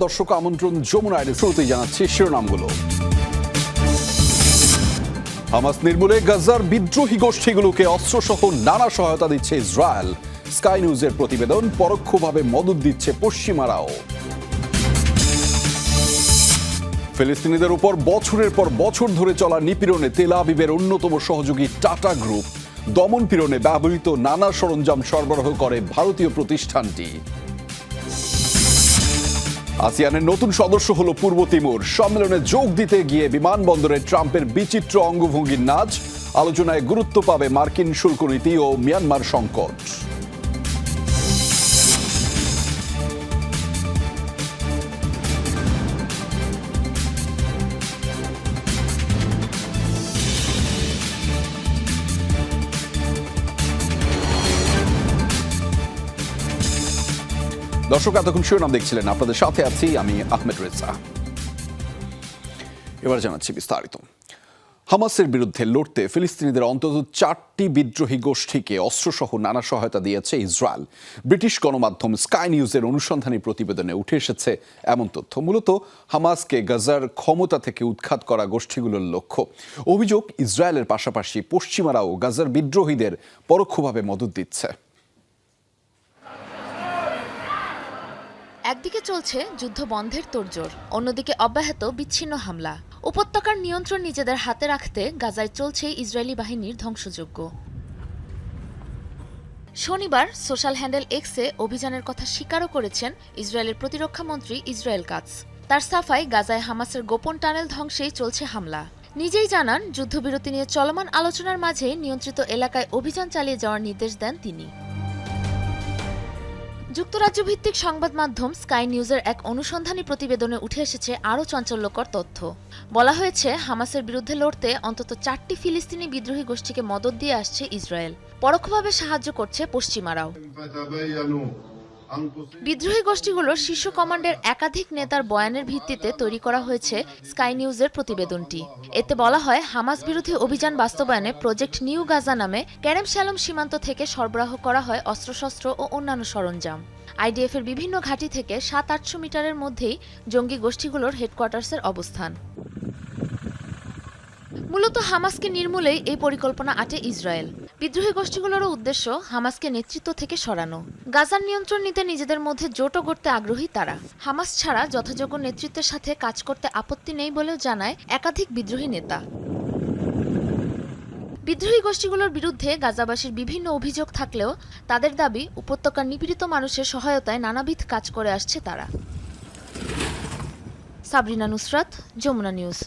দর্শক আমন্ত্রণ যমুনা আইডে শুরুতেই জানাচ্ছি শিরোনামগুলো। হামাস নির্মূলে গাজার বিদ্রোহী গোষ্ঠীগুলোকে অস্ত্রসহ নানা সহায়তা দিচ্ছে ইসরায়েল। স্কাই নিউজের প্রতিবেদন পরোক্ষভাবে মদত দিচ্ছে পশ্চিমারাও ফিলিস্তিনিদের উপর বছরের পর বছর ধরে চলা নিপীড়নে তেল আবিবের অন্যতম সহযোগী টাটা গ্রুপ। দমন পীড়নে ব্যবহৃত নানা সরঞ্জাম সরবরাহ করে ভারতীয় প্রতিষ্ঠানটি। আসিয়ানের নতুন সদস্য হলো পূর্ব তিমুর। সম্মেলনে যোগ দিতে গিয়ে বিমানবন্দরে ট্রাম্পের বিচিত্র অঙ্গভঙ্গির নাচ আলোচনায় গুরুত্ব পাবে মার্কিন শুল্ক নীতি ও মিয়ানমার সংকট। দর্শক, এতক্ষণ শিরোনাম দেখছিলেন। আপনাদের সাথে আছি আমি আহমেদ রেজা। এবার জানাচ্ছি বিস্তারিত। হামাসের বিরুদ্ধে লড়তে ফিলিস্তিনিদের অন্তত চারটি বিদ্রোহী গোষ্ঠীকে অস্ত্রসহ নানা সহায়তা দিয়েছে ইসরায়েল। ব্রিটিশ গণমাধ্যম স্কাই নিউজের অনুসন্ধানী প্রতিবেদনে উঠে এসেছে এমন তথ্য। মূলত হামাসকে গাজার ক্ষমতা থেকে উৎখাত করা গোষ্ঠীগুলোর লক্ষ্য। অভিযোগ, ইসরায়েলের পাশাপাশি পশ্চিমারাও গাজার বিদ্রোহীদের পরোক্ষভাবে মদত দিচ্ছে। একদিকে চলছে যুদ্ধ বন্ধের তোড়জোড়, অন্যদিকে অব্যাহত বিচ্ছিন্ন হামলা। উপত্যকার নিয়ন্ত্রণ নিজেদের হাতে রাখতে গাজায় চলছে ইসরায়েলি বাহিনীর ধ্বংসযজ্ঞ। শনিবার সোশ্যাল হ্যান্ডেল এক্সে অভিযানের কথা স্বীকারও করেছেন ইসরায়েলের প্রতিরক্ষা মন্ত্রী ইসরায়েল কাজ তার সাফাই গাজায় হামাসের গোপন টানেল ধ্বংসেই চলছে হামলা। নিজেই জানান, যুদ্ধবিরতি নিয়ে চলমান আলোচনার মাঝে নিয়ন্ত্রিত এলাকায় অভিযান চালিয়ে যাওয়ার নির্দেশ দেন তিনি। যুক্তরাজ্যভিত্তিক সংবাদ মাধ্যম স্কাই নিউজের এক অনুসন্ধানী প্রতিবেদনে উঠে এসেছে আরও চাঞ্চল্যকর তথ্য। বলা হয়েছে, হামাসের বিরুদ্ধে লড়তে অন্তত চারটি ফিলিস্তিনি বিদ্রোহী গোষ্ঠীকে মদত দিয়ে আসছে ইসরায়েল। পরোক্ষভাবে সাহায্য করছে পশ্চিমারাও। বিদ্রোহী গোষ্ঠীগুলোর শীর্ষ কমান্ডের একাধিক নেতার বয়ানের ভিত্তিতে তৈরি করা হয়েছে স্কাই নিউজের প্রতিবেদনটি। এতে বলা হয়, হামাস বিরোধী অভিযান বাস্তবায়নে প্রজেক্ট নিউ গাজা নামে ক্যারেম শ্যালম সীমান্ত থেকে সরবরাহ করা হয় অস্ত্রশস্ত্র ও অন্যান্য সরঞ্জাম। আইডিএফ এর বিভিন্ন ঘাঁটি থেকে সাত আটশো মিটারের মধ্যেই জঙ্গি গোষ্ঠীগুলোর হেডকোয়ার্টার্সের অবস্থান। মূলত হামাসকে নির্মূলেই এই পরিকল্পনা আটে ইসরায়েল। বিদ্রোহী গোষ্ঠীগুলোরও উদ্দেশ্য হামাসকে নেতৃত্ব থেকে সরানো। গাজার নিয়ন্ত্রণ নিতে নিজেদের মধ্যে জোটও করতে আগ্রহী তারা। হামাস ছাড়া যথাযোগ্য নেতৃত্বের সাথে কাজ করতে আপত্তি নেই বলেও জানায় একাধিক বিদ্রোহী নেতা। বিদ্রোহী গোষ্ঠীগুলোর বিরুদ্ধে গাজাবাসীর বিভিন্ন অভিযোগ থাকলেও তাদের দাবি উপত্যকার নিপীড়িত মানুষের সহায়তায় নানাবিধ কাজ করে আসছে তারা। সাবরিনা নুসরাত, যমুনা নিউজ।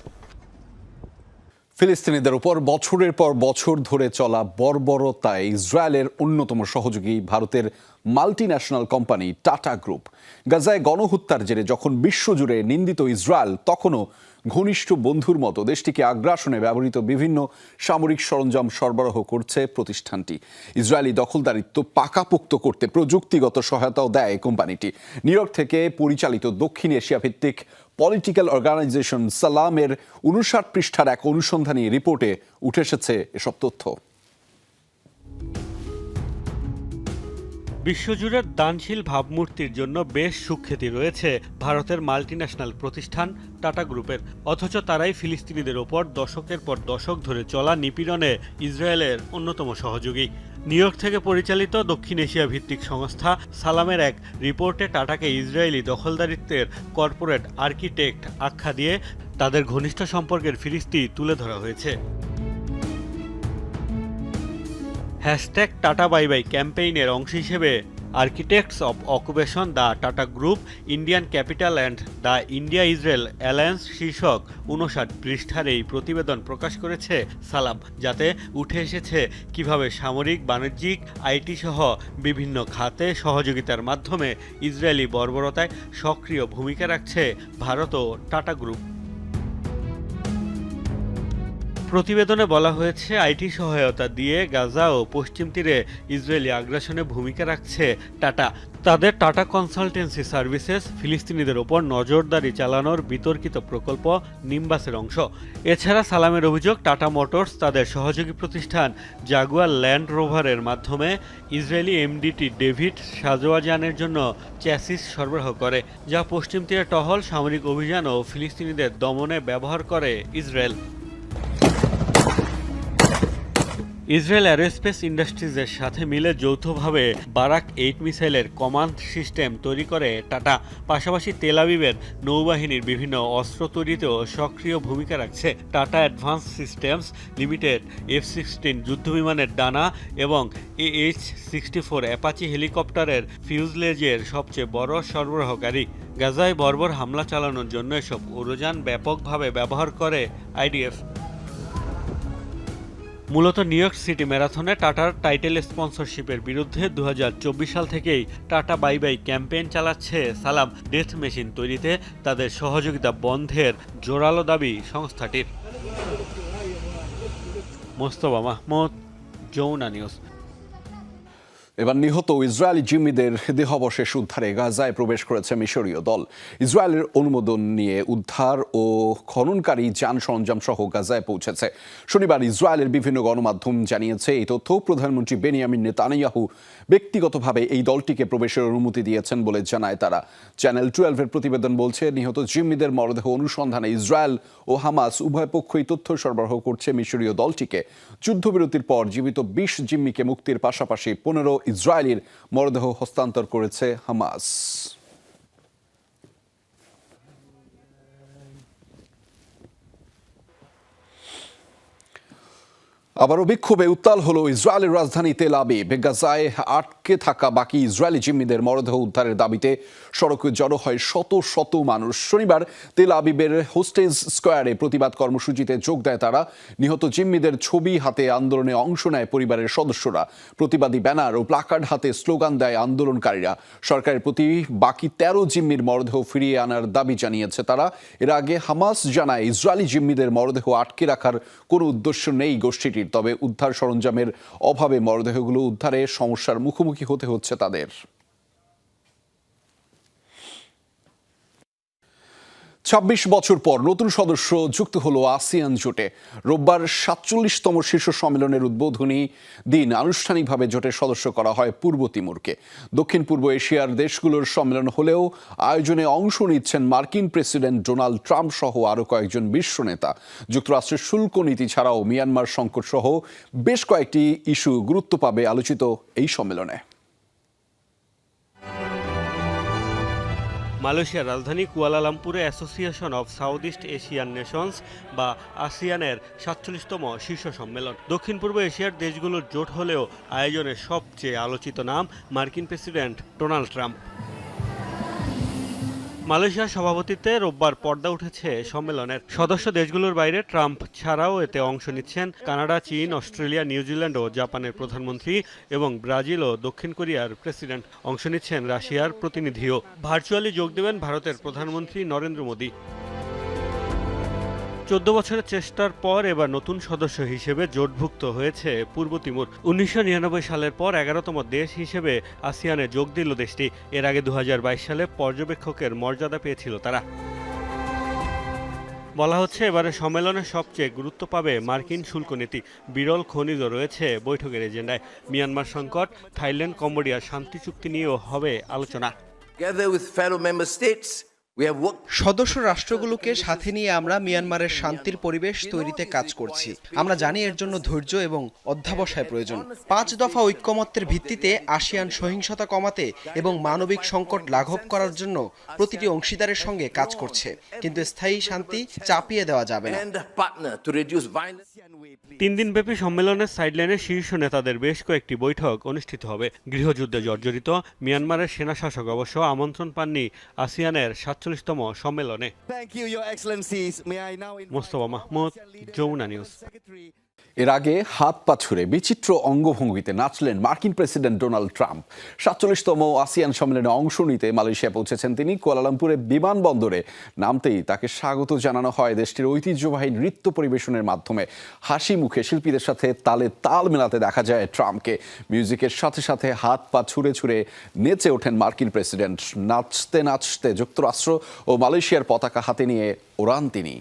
ফিলিস্তিনিদের উপর বছরের পর বছর ধরে চলা বর্বরতায় ইসরায়েলের অন্যতম সহযোগী ভারতের multinational company Tata group. গাজায় গণহত্যার জেরে যখন বিশ্বজুড়ে নিন্দিত ইসরায়েল, তখনও ঘনিষ্ঠ বন্ধুর মতো দেশটিকে আগ্রাসনে ব্যবহৃত বিভিন্ন সামরিক সরঞ্জাম সরবরাহ করছে প্রতিষ্ঠানটি। ইসরায়েলি দখলদারিত্ব পাকাপোক্ত করতে প্রযুক্তিগত সহায়তাও দেয় কোম্পানিটি। নিউ থেকে পরিচালিত দক্ষিণ এশিয়া ভিত্তিক পলিটিক্যাল অর্গানাইজেশন সালামের উনষাট পৃষ্ঠার এক অনুসন্ধানী রিপোর্টে উঠে এসেছে এসব তথ্য। বিশ্বজুড়ে দানশীল ভাবমূর্তির জন্য বেশ সুখ্যাতি রয়েছে ভারতের মাল্টিন্যাশনাল প্রতিষ্ঠান টাটা গ্রুপের। অথচ তারাই ফিলিস্তিনিদের ওপর দশকের পর দশক ধরে চলা নিপীড়নে ইসরায়েলের অন্যতম সহযোগী। নিউ ইয়র্ক থেকে পরিচালিত দক্ষিণ এশিয়া ভিত্তিক সংস্থা সালামের এক রিপোর্টে টাটাকে ইসরায়েলি দখলদারিত্বের কর্পোরেট আর্কিটেক্ট আখ্যা দিয়ে তাদের ঘনিষ্ঠ সম্পর্কের ফিরিস্তি তুলে ধরা হয়েছে। হ্যাশট্যাগ টাটা বাই বাই ক্যাম্পেইনের অংশ হিসেবে architects of occupation the Tata group, Indian capital and the India Israel alliance শীর্ষক উনষাট পৃষ্ঠার এই প্রতিবেদন প্রকাশ করেছে সালাম, যাতে উঠে এসেছে কীভাবে সামরিক, বাণিজ্যিক, আইটি সহ বিভিন্ন খাতে সহযোগিতার মাধ্যমে ইসরায়েলি বর্বরতায় সক্রিয় ভূমিকা রাখছে ভারত ও টাটা গ্রুপ। প্রতিবেদনে বলা হয়েছে, আইটি সহায়তা দিয়ে গাজা ও পশ্চিম তীরে ইসরায়েলি আগ্রাসনে ভূমিকা রাখছে টাটা। তাদের টাটা কনসালটেন্সি সার্ভিসেস ফিলিস্তিনিদের ওপর নজরদারি চালানোর বিতর্কিত প্রকল্প নিম্বাসের অংশ। এছাড়া সালামের অভিযোগ, টাটা মোটরস তাদের সহযোগী প্রতিষ্ঠান জাগুয়ার ল্যান্ড রোভারের মাধ্যমে ইসরায়েলি এমডিটি ডেভিড সাজোয়াজানের জন্য চ্যাসিস সরবরাহ করে, যা পশ্চিম তীরে টহল, সামরিক অভিযান ও ফিলিস্তিনিদের দমনে ব্যবহার করে ইসরায়েল। ইসরায়েল অ্যারোস্পেস ইন্ডাস্ট্রিজের সাথে মিলে যৌথভাবে Barak eight missile command system তৈরি করে টাটা। পাশাপাশি তেলাবিবের নৌবাহিনীর বিভিন্ন অস্ত্র তৈরিতেও সক্রিয় ভূমিকা রাখছে Tata advance systems limited, F sixteen যুদ্ধবিমানের ডানা এবং এইচ সিক্সটি ফোর অ্যাপাচি হেলিকপ্টারের ফিউজলেজের সবচেয়ে বড় সরবরাহকারী। গাজায় বর্বর হামলা চালানোর জন্য এসব উড়োযান ব্যাপকভাবে ব্যবহার করে আইডিএফ। মূলত নিউ ইয়র্ক সিটি ম্যারাথনে টাটার টাইটেল স্পন্সরশিপের বিরুদ্ধে দু হাজার চব্বিশ সাল থেকেই টাটা বাই বাই ক্যাম্পেইন চালাচ্ছে সালাম ডেথ মেশিন তৈরিতে তাদের সহযোগিতা বন্ধের জোরালো দাবি সংস্থাটির। মোস্তবা মাহমুদ যৌনা নিউজ। এবার নিহত ইসরায়েলি জিম্মিদের দেহাবশেষ উদ্ধারে গাজায় প্রবেশ করেছে মিশরীয় দল। ইসরায়েলের অনুমোদন নিয়ে উদ্ধার ও খননকারী যান সরঞ্জাম সহ গাজায় পৌঁছেছে। শনিবার ইসরায়েলের বিভিন্ন গণমাধ্যম জানিয়েছে, এই তথ্য প্রধানমন্ত্রী বেনিয়ামিন নেতানিয়াহু ব্যক্তিগতভাবে এই দলটিকে প্রবেশের অনুমতি দিয়েছেন বলে জানায় তারা। চ্যানেল টুয়েলভের প্রতিবেদন বলছে, নিহত জিম্মিদের মরদেহ অনুসন্ধানে ইসরায়েল ও হামাস উভয় পক্ষই তথ্য সরবরাহ করছে মিশরীয় দলটিকে। যুদ্ধবিরতির পর জীবিত বিশ জিম্মিকে মুক্তির পাশাপাশি পনেরো ইসরায়েলির মরদেহ হস্তান্তর করেছে হামাস। আবারও বিক্ষোভে উত্তাল হলো ইসরায়েলের রাজধানী তেল আবিব। গাজায় আটকে থাকা বাকি ইসরায়েলি জিম্মিদের মরদেহ উদ্ধারের দাবিতে সড়কে জড়ো হয় শত শত মানুষ। শনিবার তেল আবিবের হোস্টেজ স্কোয়ারে প্রতিবাদ কর্মসূচিতে যোগ দেয় তারা। নিহত জিম্মিদের ছবি হাতে আন্দোলনে অংশ নেয় পরিবারের সদস্যরা। প্রতিবাদী ব্যানার ও প্লাকার্ড হাতে স্লোগান দেয় আন্দোলনকারীরা। সরকারের প্রতি বাকি তেরো জিম্মির মরদেহ ফিরিয়ে আনার দাবি জানিয়েছে তারা। এর আগে হামাস জানায়, ইসরায়েলি জিম্মিদের মরদেহ আটকে রাখার কোনো উদ্দেশ্য নেই গোষ্ঠীটির। তবে উদ্ধার সরঞ্জামের অভাবে মরদেহগুলো উদ্ধারে সমস্যার মুখোমুখি হতে হচ্ছে তাদের? ছাব্বিশ বছর পর নতুন সদস্য যুক্ত হলো আসিয়ান জোটে। রোববার সাতচল্লিশতম শীর্ষ সম্মেলনের উদ্বোধনী দিন আনুষ্ঠানিকভাবে জোটের সদস্য করা হয় পূর্ব তিমুরকে। দক্ষিণ পূর্ব এশিয়ার দেশগুলোর সম্মেলন হলেও আয়োজনে অংশ নিচ্ছেন মার্কিন প্রেসিডেন্ট ডোনাল্ড ট্রাম্প সহ আরও কয়েকজন বিশ্ব নেতা। যুক্তরাষ্ট্রের শুল্ক নীতি ছাড়াও মিয়ানমার সংকট সহ বেশ কয়েকটি ইস্যু গুরুত্ব পাবে আলোচিত এই সম্মেলনে। মালয়েশিয়ার রাজধানী কুয়ালালামপুরে association of South East Asian nations বা আসিয়ানের সাতচল্লিশতম শীর্ষ সম্মেলন। দক্ষিণ পূর্ব এশিয়ার দেশগুলোর জোট হলেও আয়োজনের সবচেয়ে আলোচিত নাম মার্কিন প্রেসিডেন্ট ডোনাল্ড ট্রাম্প। মালয়েশিয়ার সভাপতিত্বে রোববার পর্দা উঠেছে সম্মেলনের। সদস্য দেশগুলোর বাইরে ট্রাম্প ছাড়াও এতে অংশ নিচ্ছেন কানাডা, চীন, অস্ট্রেলিয়া, নিউজিল্যান্ড ও জাপানের প্রধানমন্ত্রী এবং ব্রাজিল ও দক্ষিণ কোরিয়ার প্রেসিডেন্ট। অংশ নিচ্ছেন রাশিয়ার প্রতিনিধিও। ভার্চুয়ালি যোগ দেবেন ভারতের প্রধানমন্ত্রী নরেন্দ্র মোদী। চোদ্দ বছরের চেষ্টার পর এবার নতুন সদস্য হিসেবে জোটভুক্ত হয়েছে পূর্ব তিমুর। উনিশশো নিরানব্বই সালের পর এগারোতম দেশ হিসেবে আসিয়ানে যোগ দিল দেশটি। এর আগে দু হাজার বাইশ সালে পর্যবেক্ষকের মর্যাদা পেয়েছিল তারা। বলা হচ্ছে এবারে সম্মেলনে সবচেয়ে গুরুত্ব পাবে মার্কিন শুল্ক নীতি বিরল খনিজ রয়েছে বৈঠকের এজেন্ডায়। মিয়ানমার সংকট, থাইল্যান্ড, কম্বোডিয়ার শান্তি চুক্তি নিয়েও হবে আলোচনা। সদস্য রাষ্ট্রগুলোকে সাথে নিয়ে আমরা মিয়ানমারের শান্তির পরিবেশ তৈরিতে কাজ করছি। আমরা জানি এর জন্য ধৈর্য এবং অধ্যাবসায় প্রয়োজন। পাঁচ দফা ঐক্যমত্যের ভিত্তিতে আসিয়ান সহিংসতা কমাতে এবং মানবিক সংকট লাঘব করার জন্য প্রতিটি অংশীদারের সঙ্গে কাজ করছে। কিন্তু স্থায়ী শান্তি চাপিয়ে দেওয়া যাবে না। তিন দিনব্যাপী সম্মেলনের সাইডলাইনে শীর্ষ নেতাদের বেশ কয়েকটি বৈঠক অনুষ্ঠিত হবে। গৃহযুদ্ধে জর্জরিত মিয়ানমারের সেনা শাসক অবশ্য আমন্ত্রণ পাননি আসিয়ানের সাতচল্লিশতম সম্মেলনে। মোস্তফা মাহমুদ যমুনা নিউজ এর আগে হাত পা ছুড়ে বিচিত্র অঙ্গভঙ্গিতে নাচলেন মার্কিন প্রেসিডেন্ট ডোনাল্ড ট্রাম্প। সাতচল্লিশতম আসিয়ান সম্মেলনে অংশ নিতে মালয়েশিয়া পৌঁছেছেন তিনি কুয়ালালামপুরে বিমানবন্দরে। নামতেই তাকে স্বাগত জানানো হয় দেশটির ঐতিহ্যবাহী নৃত্য পরিবেশনের মাধ্যমে। হাসি মুখে শিল্পীদের সাথে তালে তাল মেলাতে দেখা যায় ট্রাম্পকে। মিউজিকের সাথে সাথে হাত পা ছুঁড়ে ছুঁড়ে নেচে ওঠেন মার্কিন প্রেসিডেন্ট। নাচতে নাচতে যুক্তরাষ্ট্র ও মালয়েশিয়ার পতাকা হাতে নিয়ে ওড়ান তিনি।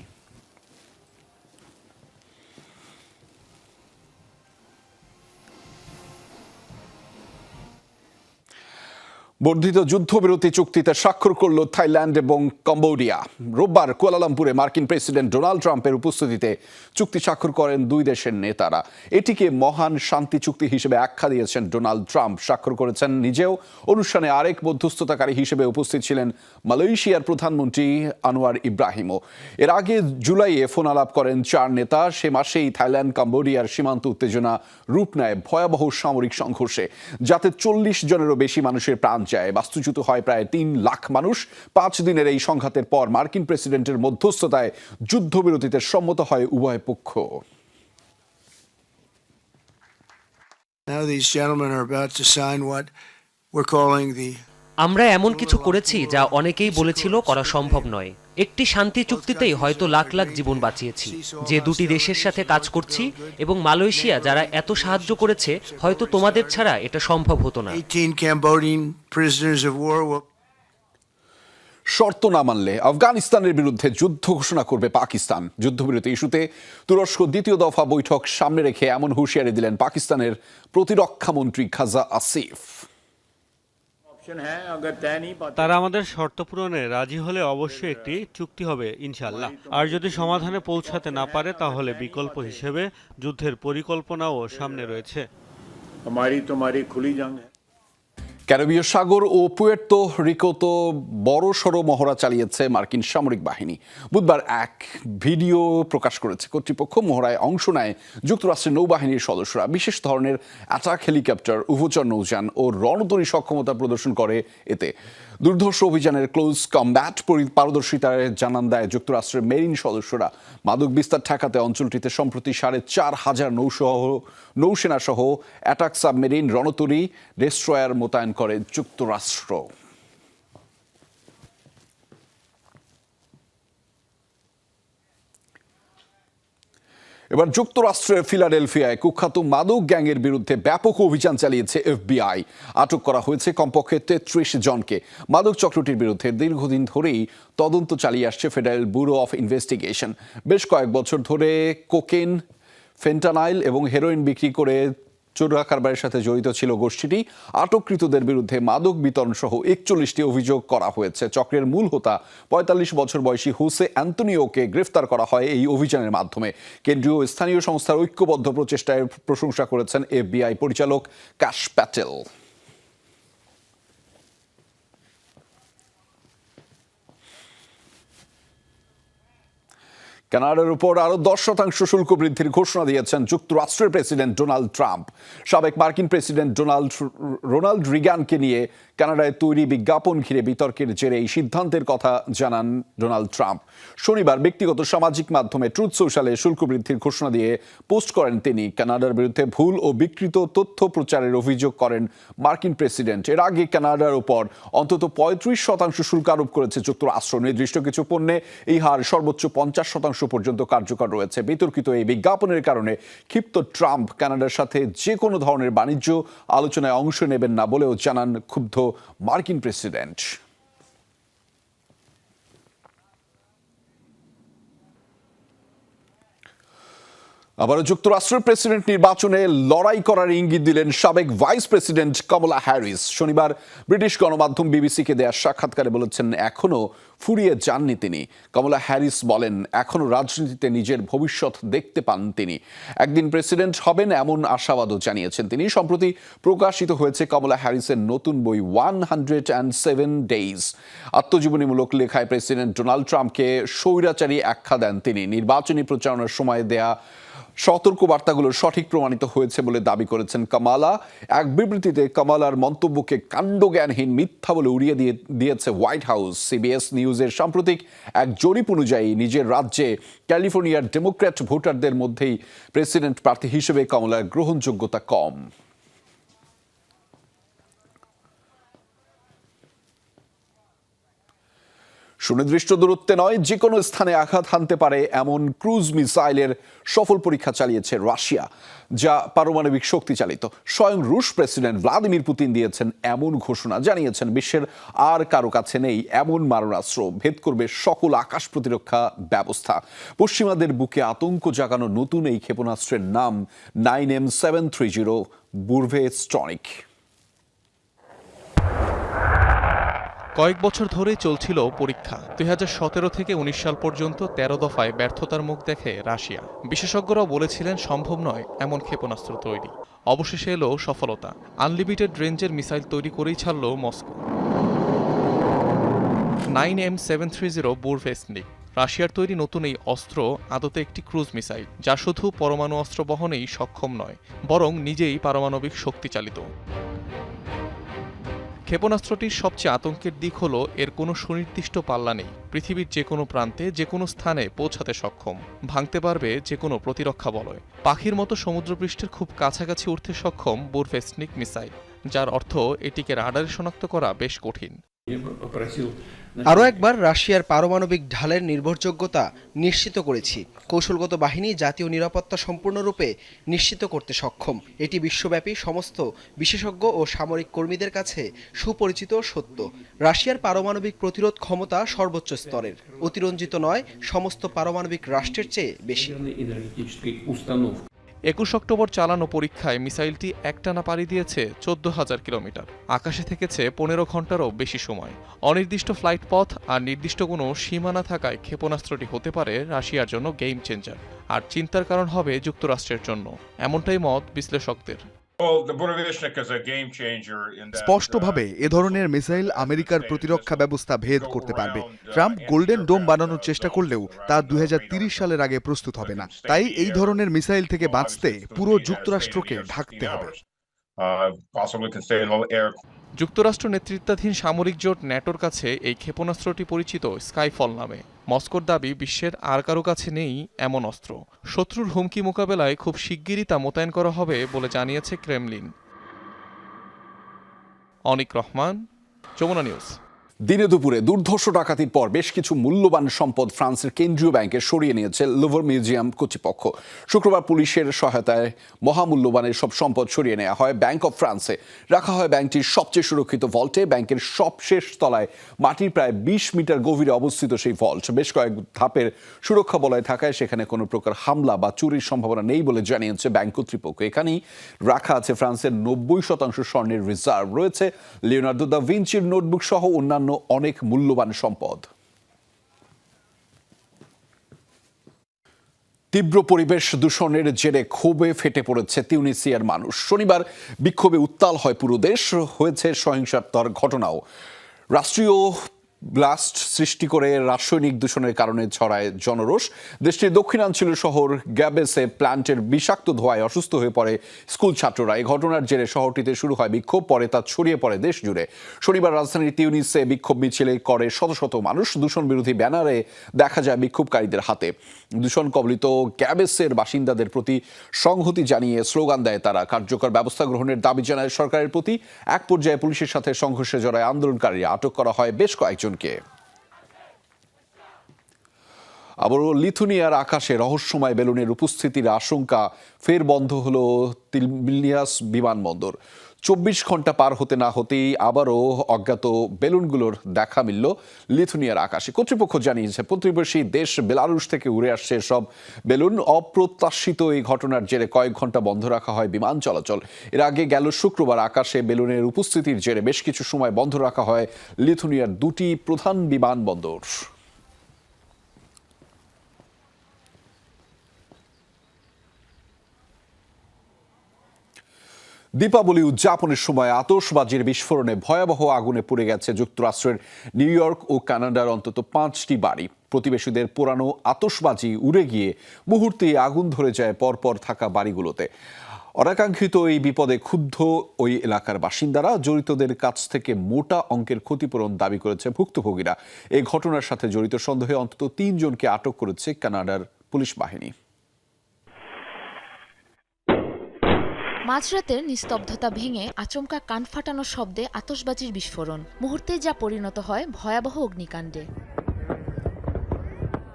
বর্ধিত যুদ্ধবিরতি চুক্তিতে স্বাক্ষর করল থাইল্যান্ড এবং কম্বোডিয়া। রোববার কুয়ালালামপুরে মার্কিন প্রেসিডেন্ট ডোনাল্ড ট্রাম্পের উপস্থিতিতে চুক্তি স্বাক্ষর করেন দুই দেশের নেতারা। এটিকে মহান শান্তি চুক্তি হিসেবে আখ্যা দিয়েছেন ডোনাল্ড ট্রাম্প। স্বাক্ষর করেছেন নিজেও। অনুষ্ঠানে আরেক মধ্যস্থতাকারী হিসেবে উপস্থিত ছিলেন মালয়েশিয়ার প্রধানমন্ত্রী আনোয়ার ইব্রাহিমও। এর আগে জুলাইয়ে ফোন আলাপ করেন চার নেতা। সে মাসেই থাইল্যান্ড, কম্বোডিয়ার সীমান্ত উত্তেজনা রূপ নেয় ভয়াবহ সামরিক সংঘর্ষে, যাতে চল্লিশ জনেরও বেশি মানুষের প্রাণ যায় বাস্তুচ্যুত হয় প্রায় তিন লাখ মানুষ। পাঁচ দিনের এই সংঘাতের পর মার্কিন প্রেসিডেন্টের মধ্যস্থতায় যুদ্ধবিরতিতে সম্মত হয় উভয় পক্ষ। Now these gentlemen are about to sign what we're calling the আমরা এমন কিছু করেছি যা অনেকেই বলেছিল করা সম্ভব নয়। একটি শান্তি চুক্তিতেই হয়তো লাখ লাখ জীবন বাঁচিয়েছি। যে দুটি দেশের সাথে কাজ করছি এবং মালয়েশিয়া যারা এত সাহায্য করেছে হয়তো তোমাদের ছাড়া এটা সম্ভব হতো না। 18 Cambodian prisoners of war will শর্ত না মানলে আফগানিস্তানের বিরুদ্ধে যুদ্ধ ঘোষণা করবে পাকিস্তান। যুদ্ধবিরতি ইস্যুতে তুরস্ক দ্বিতীয় দফা বৈঠক সামনে রেখে এমন হুঁশিয়ারি দিলেন পাকিস্তানের প্রতিরক্ষা মন্ত্রী খাজা আসিফ। তারা আমাদের শর্ত পূরণে রাজি হলে অবশ্যই একটি চুক্তি হবে ইনশাল্লাহ আর যদি সমাধানে পৌঁছাতে না পারে তাহলে বিকল্প হিসেবে যুদ্ধের পরিকল্পনাও সামনে রয়েছে। ক্যারিবীয় সাগর ও পুয়ের্তো রিকোতো বড় সড়ো মহড়া চালিয়েছে মার্কিন সামরিক বাহিনী। বুধবার এক ভিডিও প্রকাশ করেছে। কর্তৃপক্ষ মহড়ায় অংশ নেয় যুক্তরাষ্ট্রের নৌবাহিনীর সদস্যরা। বিশেষ ধরনের অ্যাটাক হেলিকপ্টার, উভচর নৌযান ও রণতরী সক্ষমতা প্রদর্শন করে এতে। দুর্ধর্ষ অভিযানের ক্লোজ কমব্যাট পারদর্শিতার জানান দেয় যুক্তরাষ্ট্রের মেরিন সদস্যরা। মাদক বিস্তার ঠেকাতে অঞ্চলটিতে সম্প্রতি সাড়ে চার হাজার নৌসহ নৌসেনা সহ অ্যাটাক সাবমেরিন রণতরী, ডেস্ট্রয়ার মোতায়েন করে যুক্তরাষ্ট্র। এবার যুক্তরাষ্ট্রের ফিলাডেলফিয়ায় কুখ্যাত মাদক গ্যাংয়ের বিরুদ্ধে ব্যাপক অভিযান চালিয়েছে এফবিআই। আটক করা হয়েছে কমপক্ষে তেত্রিশ জনকে। মাদক চক্রটির বিরুদ্ধে দীর্ঘদিন ধরেই তদন্ত চালিয়ে আসছে ফেডারেল ব্যুরো অফ ইনভেস্টিগেশন। বেশ কয়েক বছর ধরে কোকেন ফেন্টানাইল এবং হেরোইন বিক্রি করে চোরা কারবারের সাথে জড়িত ছিল গোষ্ঠীটি। আটককৃতদের বিরুদ্ধে মাদক বিতরণ সহ একচল্লিশটি অভিযোগ করা হয়েছে। চক্রের মূল হোতা পঁয়তাল্লিশ বছর বয়সী হুসে অ্যান্টনিওকে গ্রেফতার করা হয় এই অভিযানের মাধ্যমে। কেন্দ্রীয় স্থানীয় সংস্থার ঐক্যবদ্ধ প্রচেষ্টায় প্রশংসা করেছেন এফবিআই পরিচালক কাশ প্যাটেল। কানাডার উপর আরও দশ শতাংশ শুল্ক বৃদ্ধির ঘোষণা দিয়েছেন যুক্তরাষ্ট্রের প্রেসিডেন্ট ডোনাল্ড ট্রাম্প। সাবেক মার্কিন প্রেসিডেন্ট ডোনাল্ড রোনাল্ড রিগানকে নিয়ে কানাডায় তৈরি বিজ্ঞাপন ঘিরে বিতর্কের জেরে এই সিদ্ধান্তের কথা জানান ডোনাল্ড ট্রাম্প। শনিবার ব্যক্তিগত সামাজিক মাধ্যমে ট্রুথ সোশ্যালে শুল্ক বৃদ্ধির ঘোষণা দিয়ে পোস্ট করেন তিনি। কানাডার বিরুদ্ধে ভুল ও বিকৃত তথ্য প্রচারের অভিযোগ করেন মার্কিন প্রেসিডেন্ট। এর আগে কানাডার উপর অন্তত পঁয়ত্রিশ শতাংশ শুল্ক আরোপ করেছে যুক্তরাষ্ট্র। নির্দিষ্ট কিছু পণ্যে এই হার সর্বোচ্চ পঞ্চাশ শতাংশ পর্যন্ত কার্যকর রয়েছে। বিতর্কিত এই বিজ্ঞাপনের কারণে ক্ষিপ্ত ট্রাম্প কানাডার সাথে যে কোনো ধরনের বাণিজ্য আলোচনায় অংশ নেবেন না বলেও জানান ক্ষুব্ধ মার্কিন প্রেসিডেন্ট। আবারও যুক্তরাষ্ট্রের প্রেসিডেন্ট নির্বাচনে লড়াই করার ইঙ্গিত দিলেন সাবেক ভাইস প্রেসিডেন্ট কমলা হ্যারিস। শনিবার ব্রিটিশ গণমাধ্যম বিবিসিকে দেওয়া সাক্ষাৎকারে বলেছেন এখনও ফুরিয়ে যাননি তিনি। কমলা হ্যারিস বলেন এখনও রাজনীতিতে নিজের ভবিষ্যৎ দেখতে পান তিনি। একদিন প্রেসিডেন্ট হবেন এমন আশাবাদও জানিয়েছেন তিনি। সম্প্রতি প্রকাশিত হয়েছে কমলা হ্যারিসের নতুন বই, one hundred and seven days. আত্মজীবনীমূলক লেখায় প্রেসিডেন্ট ডোনাল্ড ট্রাম্পকে স্বৈরাচারী আখ্যা দেন তিনি। নির্বাচনী প্রচারণার সময় দেয়া সতর্ক বার্তাগুলো সঠিক প্রমাণিত হয়েছে বলে দাবি করেছেন কামালা। এক বিবৃতিতে কামালার মন্তব্যকে কাণ্ডজ্ঞানহীন মিথ্যা বলে উড়িয়ে দিয়ে দিয়েছে হোয়াইট হাউস। সিবিএস নিউজের সাম্প্রতিক এক জরিপ অনুযায়ী নিজের রাজ্যে ক্যালিফোর্নিয়ার ডেমোক্র্যাট ভোটারদের মধ্যেই প্রেসিডেন্ট প্রার্থী হিসেবে কমলার গ্রহণযোগ্যতা কম। সুনির্দিষ্ট দূরত্বে নয় যে কোনো স্থানে আঘাত হানতে পারে এমন ক্রুজ মিসাইলের সফল পরীক্ষা চালিয়েছে রাশিয়া, যা পারমাণবিক শক্তি চালিত। স্বয়ং রুশ প্রেসিডেন্ট ভ্লাদিমির পুতিন দিয়েছেন এমন ঘোষণা, জানিয়েছেন বিশ্বের আর কারও কাছে নেই এমন মারণাস্ত্র। ভেদ করবে সকল আকাশ প্রতিরক্ষা ব্যবস্থা। পশ্চিমাদের বুকে আতঙ্ক জাগানো নতুন এই ক্ষেপণাস্ত্রের নাম nine M seven three zero Burevestnik কয়েক বছর ধরেই চলছিল পরীক্ষা। দুই হাজার সতেরো থেকে উনিশ সাল পর্যন্ত তেরো দফায় ব্যর্থতার মুখ দেখে রাশিয়া। বিশেষজ্ঞরাও বলেছিলেন সম্ভব নয় এমন ক্ষেপণাস্ত্র তৈরি। অবশেষে এলো সফলতা। আনলিমিটেড রেঞ্জের মিসাইল তৈরি করেই ছাড়ল Moscow. Nine M seven three zero Burevestnik রাশিয়ার তৈরি নতুন এই অস্ত্র আদতে একটি ক্রুজ মিসাইল, যা শুধু পরমাণু অস্ত্র বহনেই সক্ষম নয়, বরং নিজেই পারমাণবিক শক্তিচালিত। ক্ষেপণাস্ত্রটির সবচেয়ে আতঙ্কের দিক হল, এর কোনো সুনির্দিষ্ট পাল্লা নেই। পৃথিবীর যে কোনো প্রান্তে, যে কোনো স্থানে পৌঁছাতে সক্ষম। ভাঙতে পারবে যে কোনো প্রতিরক্ষা বলয়। পাখির মতো সমুদ্রপৃষ্ঠের খুব কাছাকাছি উঠতে সক্ষম বোরফেসনিক মিসাইল, যার অর্থ এটিকে রাডারে শনাক্ত করা বেশ কঠিন। আরও একবার রাশিয়ার পারমাণবিক ঢালের নির্ভরযোগ্যতা নিশ্চিত করেছি। কৌশলগত বাহিনী জাতীয় নিরাপত্তা সম্পূর্ণরূপে নিশ্চিত করতে সক্ষম। এটি বিশ্বব্যাপী সমস্ত বিশেষজ্ঞ ও সামরিক কর্মীদের কাছে সুপরিচিত সত্য। রাশিয়ার পারমাণবিক প্রতিরোধ ক্ষমতা সর্বোচ্চ স্তরের। অতিরঞ্জিত নয় সমস্ত পারমাণবিক রাষ্ট্রের চেয়ে বেশি। একুশ অক্টোবর চালানো পরীক্ষায় মিসাইলটি একটানা পাড়ি দিয়েছে চোদ্দ হাজার কিলোমিটার। আকাশে থেকেছে পনেরো ঘন্টারও বেশি সময়। অনির্দিষ্ট ফ্লাইট পথ আর নির্দিষ্ট কোনো সীমানা থাকায় ক্ষেপণাস্ত্রটি হতে পারে রাশিয়ার জন্য গেম চেঞ্জার। আর চিন্তার কারণ হবে যুক্তরাষ্ট্রের জন্য। এমনটাই মত বিশ্লেষকদের। স্পষ্টভাবে এ ধরনের মিসাইল আমেরিকার প্রতিরক্ষা ব্যবস্থা ভেদ করতে পারবে। ট্রাম্প গোল্ডেন ডোম বানানোর চেষ্টা করলেও তা দুই সালের আগে প্রস্তুত হবে না। তাই এই ধরনের মিসাইল থেকে বাঁচতে পুরো যুক্তরাষ্ট্রকে ঢাকতে হবে। যুক্তরাষ্ট্র নেতৃত্বাধীন সামরিক জোট ন্যাটোর কাছে এই ক্ষেপণাস্ত্রটি পরিচিত স্কাইফল নামে। মস্কোর দাবি, বিশ্বের আর কারও কাছে নেই এমন অস্ত্র। শত্রুর হুমকি মোকাবেলায় খুব শিগগিরই তা মোতায়েন করা হবে বলে জানিয়েছে ক্রেমলিন। অনিক রহমান, যমুনা নিউজ। দিনে দুপুরে দুর্ধর্ষ ডাকাতির পর বেশ কিছু মূল্যবান সম্পদ ফ্রান্সের কেন্দ্রীয় ব্যাংকে সরিয়ে নিয়েছে লোভার মিউজিয়াম কর্তৃপক্ষ। শুক্রবার পুলিশের সহায়তায় মহামূল্যবানের সব সম্পদ সরিয়ে নেওয়া হয় ব্যাংক অব ফ্রান্সে। রাখা হয় ব্যাংকটির সবচেয়ে সুরক্ষিত ভল্টে। ব্যাংকের সবশেষ তলায় মাটির প্রায় বিশ মিটার গভীরে অবস্থিত সেই ভল্ট। বেশ কয়েক ধাপের সুরক্ষা বলয় থাকায় সেখানে কোনো প্রকার হামলা বা চুরির সম্ভাবনা নেই বলে জানিয়েছে ব্যাংক কর্তৃপক্ষ। এখানেই রাখা আছে ফ্রান্সের নব্বই শতাংশ স্বর্ণের রিজার্ভ। রয়েছে লিওনার্দো দা ভিঞ্চির নোটবুক সহ অন্যান্য অনেক মূল্যবান সম্পদ। তীব্র পরিবেশ দূষণের জেরে ক্ষোভে ফেটে পড়েছে তিউনিসিয়ার মানুষ। শনিবার বিক্ষোভে উত্তাল হয় পুরো দেশ, হয়েছে সহিংসাত্মর ঘটনাও। রাষ্ট্রীয় ব্লাস্ট সৃষ্টি করে রাসায়নিক দূষণের কারণে ছড়ায় জনরোষ। দেশটির দক্ষিণাঞ্চলীয় শহর গ্যাবেসে প্ল্যান্টের বিষাক্ত ধোঁয়ায় অসুস্থ হয়ে পড়ে স্কুল ছাত্ররা। এই ঘটনার জেরে শহরটিতে শুরু হয় বিক্ষোভ, পরে তা ছড়িয়ে পড়ে দেশ জুড়ে শনিবার রাজধানীর তিউনিসে বিক্ষোভ মিছিলে করে শত শত মানুষ। দূষণ বিরোধী ব্যানারে দেখা যায় বিক্ষোভকারীদের হাতে। দূষণ কবলিত গ্যাবেসের বাসিন্দাদের প্রতি সংহতি জানিয়ে স্লোগান দেয় তারা। কার্যকর ব্যবস্থা গ্রহণের দাবি জানায় সরকারের প্রতি। এক পর্যায়ে পুলিশের সাথে সংঘর্ষে জড়ায় আন্দোলনকারীরা। আটক করা হয় বেশ কয়েকজনকে আবার লিথুনিয়ার আকাশে রহস্যময় বেলুনের উপস্থিতির আশঙ্কা ফের বন্ধ হলো তিলমিলিয়াস বিমানবন্দর। চব্বিশ ঘণ্টা পার হতে না হতেই আবারও অজ্ঞাত বেলুনগুলোর দেখা মিলল লিথুনিয়ার আকাশে। কর্তৃপক্ষ জানিয়েছে, প্রতিবেশী দেশ বেলারুশ থেকে উড়ে আসছে সব বেলুন। অপ্রত্যাশিত এই ঘটনার জেরে কয়েক ঘণ্টা বন্ধ রাখা হয় বিমান চলাচল। এর আগে গেল শুক্রবার আকাশে বেলুনের উপস্থিতির জেরে বেশ কিছু সময় বন্ধ রাখা হয় লিথুনিয়ার দুটি প্রধান বিমানবন্দর। দীপাবলি উদযাপনের সময় আতসবাজির বিস্ফোরণে ভয়াবহ আগুনে পুড়ে গেছে যুক্তরাষ্ট্রের নিউ ইয়র্ক ও কানাডার অন্তত পাঁচটি বাড়ি। প্রতিবেশীদের পোড়ানো আতশবাজি উড়ে গিয়ে মুহূর্তে আগুন ধরে যায় পরপর থাকা বাড়িগুলোতে। অনাকাঙ্ক্ষিত এই বিপদে ক্ষুব্ধ ওই এলাকার বাসিন্দারা জড়িতদের কাছ থেকে মোটা অঙ্কের ক্ষতিপূরণ দাবি করেছে ভুক্তভোগীরা। এই ঘটনার সাথে জড়িত সন্দেহে অন্তত তিনজনকে আটক করেছে কানাডার পুলিশ বাহিনী। মাঝরাতের নিস্তব্ধতা ভেঙে আচমকা কান ফাটানো শব্দে আতশবাজির বিস্ফোরণ। মুহূর্তে যা পরিণত হয় ভয়াবহ অগ্নিকাণ্ডে।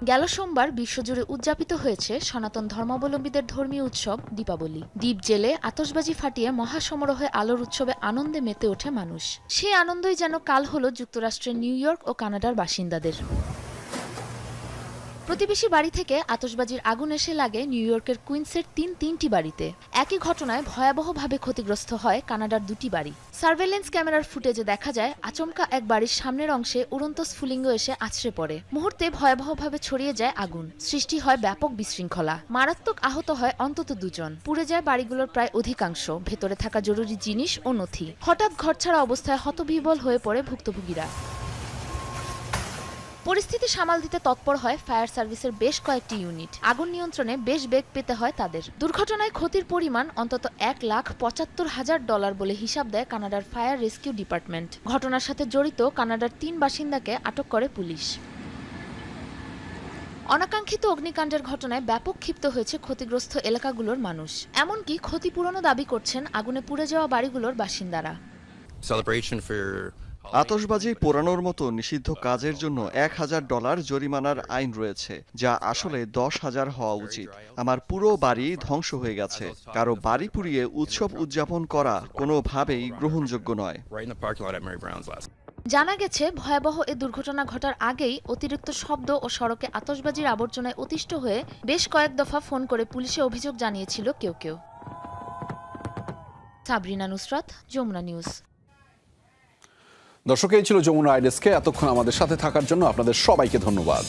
গেল সোমবার বিশ্বজুড়ে উদযাপিত হয়েছে সনাতন ধর্মাবলম্বীদের ধর্মীয় উৎসব, দীপাবলি। দ্বীপ জেলে আতশবাজি ফাটিয়ে মহাসমারোহে আলোর উৎসবে আনন্দে মেতে ওঠে মানুষ। সেই আনন্দই যেন কাল হলো যুক্তরাষ্ট্রের নিউ ইয়র্ক ও কানাডার বাসিন্দাদের। প্রতিবেশী বাড়ি থেকে আতশবাজির আগুন এসে লাগে নিউ ইয়র্কের কুইন্সের তিন তিনটি বাড়িতে। একই ঘটনায় ভয়াবহভাবে ক্ষতিগ্রস্ত হয় কানাডার দুটি বাড়ি। সার্ভেলেন্স ক্যামেরার ফুটেজে দেখা যায়, আচমকা এক বাড়ির সামনের অংশে উড়ন্ত স্ফুলিঙ্গ এসে আছড়ে পড়ে। মুহূর্তে ভয়াবহভাবে ছড়িয়ে যায় আগুন। সৃষ্টি হয় ব্যাপক বিশৃঙ্খলা। মারাত্মক আহত হয় অন্তত দুজন। পুড়ে যায় বাড়িগুলোর প্রায় অধিকাংশ। ভেতরে থাকা জরুরি জিনিস ও নথি। হঠাৎ ঘরছাড়া অবস্থায় হতবিহ্বল হয়ে পড়ে ভুক্তভোগীরা। পরিস্থিতি সামাল দিতে তৎপর হয় ফায়ার সার্ভিসের বেশ কয়েকটি ইউনিট। আগুন নিয়ন্ত্রণে বেশ বেগ পেতে হয় তাদের। দুর্ঘটনায় ক্ষতির পরিমাণ অন্তত এক লাখ পঁচাত্তর হাজার ডলার বলে হিসাব দেয় কানাডার ফায়ার রেস্কিউ ডিপার্টমেন্ট। ঘটনার সাথে জড়িত কানাডার তিন বাসিন্দাকে আটক করে পুলিশ। অনাকাঙ্ক্ষিত অগ্নিকাণ্ডের ঘটনায় ব্যাপক ক্ষিপ্ত হয়েছে ক্ষতিগ্রস্ত এলাকাগুলোর মানুষ। এমনকি ক্ষতিপূরণও দাবি করছেন আগুনে পুড়ে যাওয়া বাড়িগুলোর বাসিন্দারা। আতশবাজি পোড়ানোর মতো নিষিদ্ধ কাজের জন্য এক হাজার ডলার জরিমানার আইন রয়েছে যা আসলে দশ হাজার হওয়া উচিত। আমার পুরো বাড়ি ধ্বংস হয়ে গেছে। কারও বাড়ি পুড়িয়ে উৎসব উদযাপন করা কোনোভাবেই গ্রহণযোগ্য নয়। জানা গেছে ভয়াবহ এ দুর্ঘটনা ঘটার আগেই অতিরিক্ত শব্দ ও সড়কে আতশবাজির আবর্জনায় অতিষ্ঠ হয়ে বেশ কয়েক দফা ফোন করে পুলিশে অভিযোগ জানিয়েছিল কেউ কেউ। সাবরিনা নুসরাত যমুনা নিউজ। দর্শক এই ছিল যমুনা আইডেস্কে। এতক্ষণ আমাদের সাথে থাকার জন্য আপনাদের সবাইকে ধন্যবাদ।